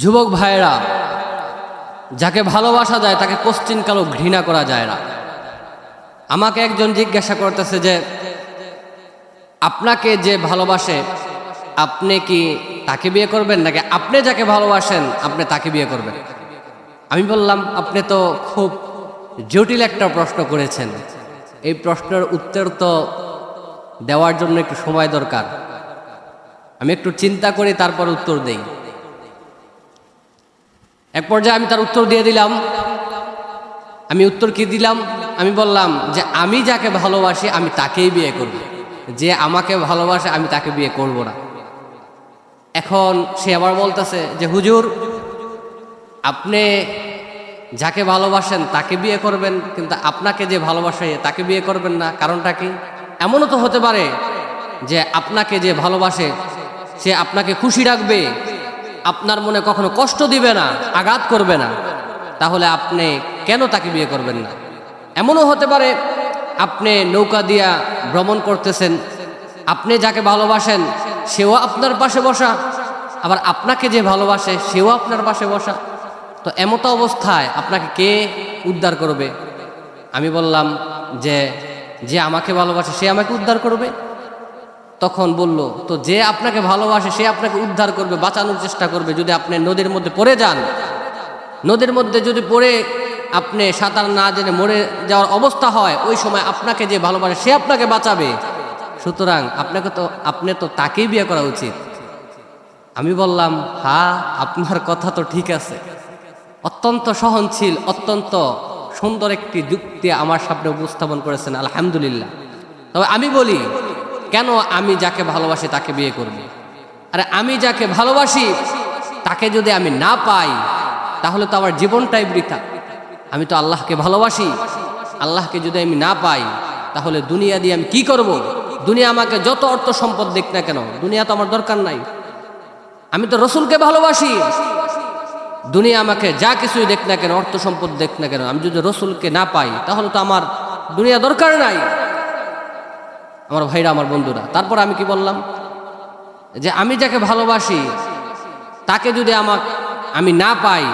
যুবক ভাইয়েরা, যাকে ভালোবাসা যায় তাকে কালো ঘৃণা করা যায় না। আমাকে একজন জিজ্ঞাসা করতেছে যে, আপনাকে যে ভালোবাসে, আপনি কি তাকে বিয়ে করবেন? নাকি আপনি যাকে ভালোবাসেন, আপনি তাকে বিয়ে করবেন? আমি বললাম, আপনি তো খুব জটিল একটা প্রশ্ন করেছেন। এই প্রশ্নের উত্তর তো দেওয়ার জন্য একটু সময় দরকার। আমি একটু চিন্তা করি তারপর উত্তর দেই। এক পর্যায়ে আমি তার উত্তর দিয়ে দিলাম। আমি উত্তর কি দিলাম? আমি বললাম যে আমি যাকে ভালোবাসি আমি তাকেই বিয়ে করব। যে আমাকে ভালোবাসে আমি তাকে বিয়ে করব না। এখন সে আবার বলতেছে যে, হুজুর, আপনি যাকে ভালোবাসেন তাকে বিয়ে করবেন, কিন্তু আপনাকে যে ভালোবাসে তাকে বিয়ে করবেন না। কারণটা কি? এমনও তো হতে পারে যে আপনাকে যে ভালোবাসে, সে আপনাকে খুশি রাখবে আপনার মনে কখনো কষ্ট দিবে না, আঘাত করবে না, তাহলে আপনি কেন তাকে বিয়ে করবেন না? এমনও হতে পারে আপনি নৌকা দিয়া ভ্রমণ করতেছেন, আপনি যাকে ভালোবাসেন, সেও আপনার পাশে বসা, আবার আপনাকে যে ভালোবাসে, সেও আপনার পাশে বসা। তো এমতো অবস্থায় আপনাকে কে উদ্ধার করবে? আমি বললাম যে যে আমাকে ভালোবাসে, সে আমাকে উদ্ধার করবে? তখন বলল, তো যে আপনাকে ভালোবাসে, সে আপনাকে উদ্ধার করবে, বাঁচানোর চেষ্টা করবে। যদি আপনি নদীর মধ্যে পড়ে যান, নদীর মধ্যে যদি পড়ে আপনি সাঁতার না জেনে মরে যাওয়ার অবস্থা হয়, ওই সময় আপনাকে যে ভালোবাসে, সে আপনাকে বাঁচাবে। সুতরাং আপনাকে তো, আপনি তো তাকেই বিয়ে করা উচিত। আমি বললাম, হা, আপনার কথা তো ঠিক আছে। অত্যন্ত সহনশীল, অত্যন্ত সুন্দর একটি যুক্তি আমার সামনে উপস্থাপন করেছেন, আলহামদুলিল্লাহ। তবে আমি বলি কেন আমি যাকে ভালোবাসি তাকে বিয়ে করব? আরে আমি যাকে ভালোবাসি তাকে যদি আমি না পাই, তাহলে তো আমার জীবনটাই বৃথা। আমি তো আল্লাহকে ভালোবাসি, আল্লাহকে যদি আমি না পাই, তাহলে দুনিয়া দিয়ে আমি কি করব? দুনিয়া আমাকে যত অর্থ সম্পদ দেখ না কেন, দুনিয়া তো আমার দরকার নাই। আমি তো রসুলকে ভালোবাসি, দুনিয়া আমাকে যা কিছুই দেখ না কেন, অর্থ সম্পদ দেখ না কেন, আমি যদি রসুলকে না পাই, তাহলে তো আমার দুনিয়া দরকার নাই। আমার ভাইরা, আমার বন্ধুরা। তারপর আমি কি বললাম? যে আমি যাকে ভালোবাসি, তাকে যদি আমার আমি না পাই,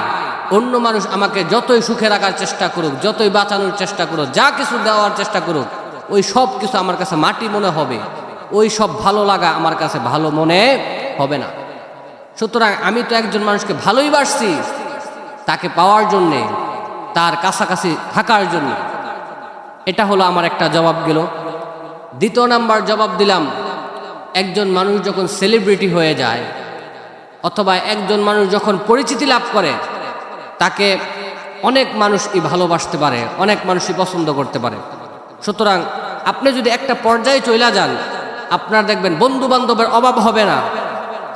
অন্য মানুষ আমাকে যতই সুখে রাখার চেষ্টা করুক, যতই বাঁচানোর চেষ্টা করুক, যা কিছু দেওয়ার চেষ্টা করুক, ওই সব কিছু আমার কাছে মাটি মনে হবে। ওই সব ভালো লাগা আমার কাছে ভালো মনে হবে না। সুতরাং আমি তো একজন মানুষকে ভালোই বাসছি, তাকে পাওয়ার জন্যে, তার কাছাকাছি থাকার জন্য। এটা হলো আমার একটা জবাব গেল। দ্বিতীয় নাম্বার জবাব দিলাম, একজন মানুষ যখন সেলিব্রিটি হয়ে যায় অথবা একজন মানুষ যখন পরিচিতি লাভ করে, তাকে অনেক মানুষই ভালোবাসতে পারে, অনেক মানুষই পছন্দ করতে পারে। সুতরাং আপনি যদি একটা পর্যায়ে চলে যান, আপনার দেখবেন বন্ধু বান্ধবের অভাব হবে না।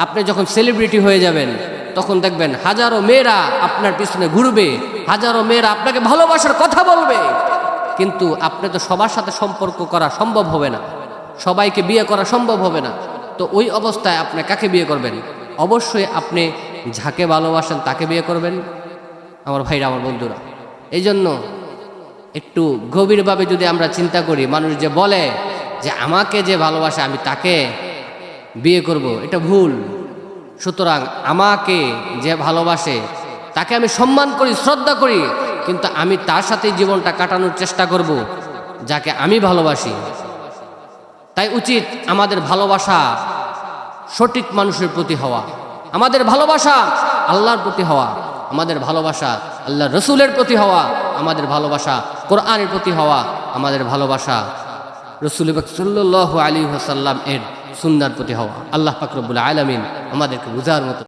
আপনি যখন সেলিব্রিটি হয়ে যাবেন, তখন দেখবেন হাজারো মেয়েরা আপনার পিছনে ঘুরবে, হাজারো মেয়েরা আপনাকে ভালোবাসার কথা বলবে। কিন্তু আপনি তো সবার সাথে সম্পর্ক করা সম্ভব হবে না। সবাইকে বিয়ে করা সম্ভব হবে না। তো ওই অবস্থায় আপনি কাকে বিয়ে করবেন? অবশ্যই আপনি যাকে ভালোবাসেন তাকে বিয়ে করবেন, আমার ভাইরা, আমার বন্ধুরা। এই জন্য একটু গভীরভাবে যদি আমরা চিন্তা করি, মানুষ যে বলে যে আমাকে যে ভালোবাসে আমি তাকে বিয়ে করব, এটা ভুল। সুতরাং আমাকে যে ভালোবাসে তাকে আমি সম্মান করি, শ্রদ্ধা করি। কিন্তু আমি তার সাথে জীবনটা কাটানোর চেষ্টা করব, যাকে আমি ভালোবাসি। তাই উচিত আমাদের ভালোবাসা সঠিক মানুষের প্রতি হওয়া, আমাদের ভালোবাসা আল্লাহর প্রতি হওয়া, আমাদের ভালোবাসা আল্লাহ রসুলের প্রতি হওয়া, আমাদের ভালোবাসা কোরআনের প্রতি হওয়া, আমাদের ভালোবাসা রসুল সাল্লাহ আলী হাসাল্লাম এর সুন্দর প্রতি হওয়া। আল্লাহ ফাকরবুল আলমিন আমাদেরকে বুঝার মতো